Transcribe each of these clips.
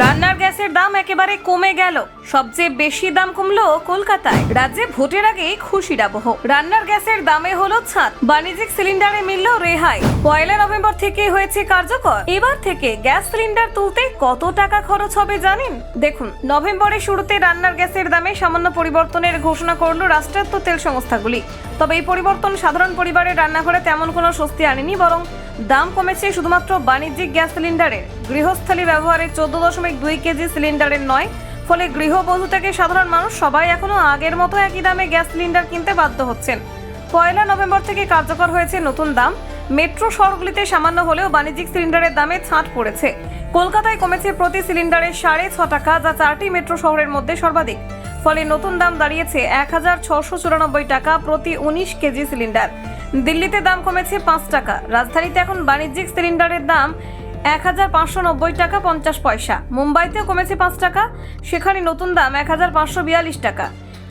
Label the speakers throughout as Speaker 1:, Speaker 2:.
Speaker 1: রান্নার গ্যাসের দাম একেবারে কমে গেল। সবচেয়ে বেশি দাম কমলো কলকাতায়। রাজ্যে ভোটের আগে খুশির আবহ। রান্নার গ্যাসের দামে হলো ছাদ। বাণিজ্যিক সিলিন্ডারে মিলল রেহাই। পয়লা নভেম্বর থেকে হয়েছে কার্যকর। এবার থেকে গ্যাস সিলিন্ডার তুলতে কত টাকা খরচ হবে জানেন? দেখুন, নভেম্বরের শুরুতে রান্নার গ্যাসের দামে সামান্য পরিবর্তনের ঘোষণা করল রাষ্ট্রায়ত্ত তেল সংস্থাগুলি। তবে এই পরিবর্তন সাধারণ পরিবারের রান্নাঘরে তেমন কোনো স্বস্তি আনেনি, বরং দাম কমেছে শুধুমাত্র বাণিজ্যিক গ্যাস সিলিন্ডারের। গৃহস্থলী ব্যবহারে চোদ্দ দশমিক দুই কেজি সিলিন্ডারের নয়। ফলে গৃহবধূ থেকে সাধারণ মানুষ সবাই এখনও আগের মতো একই দামে গ্যাস সিলিন্ডার কিনতে বাধ্য হচ্ছেন। পয়লা নভেম্বর থেকে কার্যকর হয়েছে নতুন দাম। মেট্রো শহরগুলিতে সামান্য হলেও বাণিজ্যিক সিলিন্ডারের দামে ছাঁট পড়েছে। কলকাতায় কমেছে প্রতি সিলিন্ডারে সাড়ে ছ টাকা, যা চারটি মেট্রো শহরের মধ্যে সর্বাধিক। ফলে নতুন দাম দাঁড়িয়েছে এক হাজার ছশো চুরানব্বই টাকা প্রতি উনিশ কেজি সিলিন্ডার। দিল্লিতে দাম কমেছে পাঁচ টাকা। রাজধানীতে এখন বাণিজ্যিক সিলিন্ডারের দাম এক হাজার পাঁচশো নব্বই টাকা পঞ্চাশ পয়সা। মুম্বাইতেও কমেছে পাঁচ টাকা, সেখানে নতুন দাম এক হাজার পাঁচশো বিয়াল্লিশ টাকা।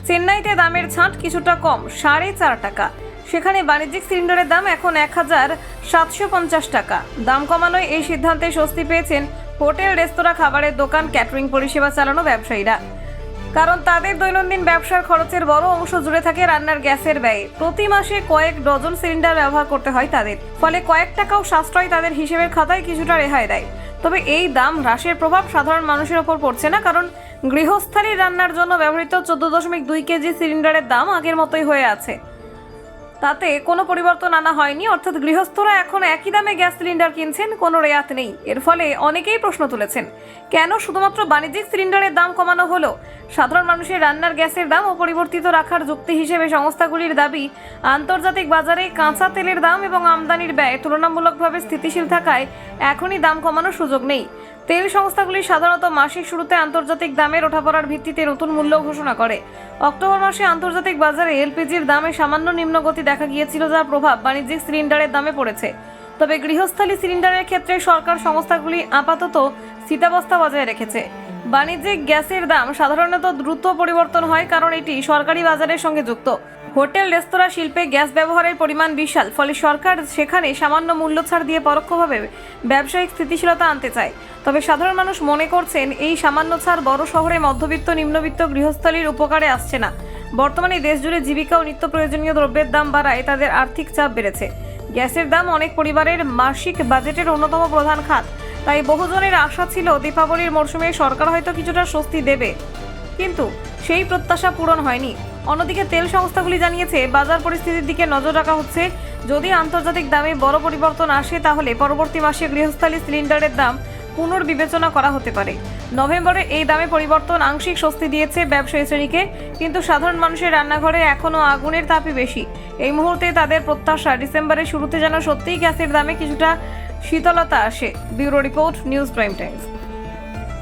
Speaker 1: চেন্নাইতে দামের ছাঁট কিছুটা কম, সাড়ে চার টাকা। সেখানে বাণিজ্যিক সিলিন্ডারের দাম এখন এক হাজার সাতশো পঞ্চাশ টাকা। দাম কমানোয় এই সিদ্ধান্তে স্বস্তি পেয়েছেন হোটেল, রেস্তোরাঁ, খাবারের দোকান, ক্যাটারিং, পরিষেবা চালানো ব্যবসায়ীরা। কারণ তাদের দৈনন্দিন ব্যবসার খরচের বড় অংশ জুড়ে থাকে রান্নার গ্যাসের ব্যয়। প্রতি মাসে কয়েক ডজন সিলিন্ডার ব্যবহার করতে হয় তাদের। ফলে কয়েক টাকাও সাশ্রয় তাদের হিসেবের খাতায় কিছুটা রেহাই দেয়। তবে এই দাম হ্রাসের প্রভাব সাধারণ মানুষের ওপর পড়ছে না, কারণ গৃহস্থালী রান্নার জন্য ব্যবহৃত চোদ্দ দশমিক দুই কেজি সিলিন্ডারের দাম আগের মতোই হয়ে আছে। তাতে কোনো পরিবর্তন আনা হয়নি, অর্থাৎ গৃহস্থরা এখন একই দামে গ্যাস সিলিন্ডার কিনছেন, কোনো রেয়াত নেই। এর ফলে অনেকেই প্রশ্ন তুলেছেন, কেন শুধুমাত্র বাণিজ্যিক সিলিন্ডারের দাম কমানো হলো? সাধারণ মানুষের রান্নার গ্যাসের দাম অপরিবর্তিত রাখার যুক্তি হিসেবে সংস্থাগুলির দাবি, আন্তর্জাতিক বাজারে কাঁচা তেলের দাম এবং আমদানির ব্যয় তুলনামূলকভাবে স্থিতিশীল থাকায় এখনই দাম কমানোর সুযোগ নেই। তেল সংস্থাগুলি সাধারণত মাসিক শুরুতে আন্তর্জাতিক দামের ওঠাপড়ার ভিত্তিতে নতুন মূল্য ঘোষণা করে। অক্টোবর মাসে আন্তর্জাতিক বাজারে এলপিজির দামে সামান্য নিম্নগতি দেখা গিয়েছিল যার প্রভাব বাণিজ্যিক সিলিন্ডারের দামে পড়েছে। তবে গৃহস্থলী সিলিন্ডারের ক্ষেত্রে সরকার সংস্থাগুলি আপাতত স্থিতাবস্থা বজায় রেখেছে। বাণিজ্যিক গ্যাসের দাম সাধারণত দ্রুত পরিবর্তন হয় কারণ এটি সরকারি বাজারের সঙ্গে যুক্ত। হোটেল, রেস্তোরাঁ, শিল্পে গ্যাস ব্যবহারের পরিমাণ বিশাল, ফলে সরকার সেখানে সামান্য মূল্য ছাড় দিয়ে পরোক্ষভাবে ব্যবসায়িক স্থিতিশীলতা আনতে চায়। তবে সাধারণ মানুষ মনে করছেন, এই সামান্য ছাড় বড় শহরে মধ্যবিত্ত, নিম্নবিত্ত গৃহস্থলীর উপকারে আসছে না। বর্তমানে দেশ জুড়ে জীবিকা ও নিত্য প্রয়োজনীয় দ্রব্যের দাম বাড়ায় তাদের আর্থিক চাপ বেড়েছে। গ্যাসের দাম অনেক পরিবারের মাসিক বাজেটের অন্যতম প্রধান খাত। তাই বহুজনের আশা ছিল দীপাবলির মরশুমে সরকার হয়তো কিছুটা স্বস্তি দেবে। কিন্তু সেই প্রত্যাশা পূরণ হয়নি। অন্যদিকে তেল সংস্থাগুলি জানিয়েছে, বাজার পরিস্থিতির দিকে নজর রাখা হচ্ছে। যদি আন্তর্জাতিক দামে বড় পরিবর্তন আসে, তাহলে পরবর্তী মাসে গৃহস্থালী সিলিন্ডারের দাম পুনর্বিবেচনা করা হতে পারে। নভেম্বরে এই দামে পরিবর্তন আংশিক স্বস্তি দিয়েছে ব্যবসায়ী শ্রেণীকে, কিন্তু সাধারণ মানুষের রান্নাঘরে এখনও আগুনের তাপই বেশি। এই মুহূর্তে তাদের প্রত্যাশা, ডিসেম্বরের শুরুতে যেন সত্যিই গ্যাসের দামে কিছুটা শীতলতা আসে bureau report news prime times.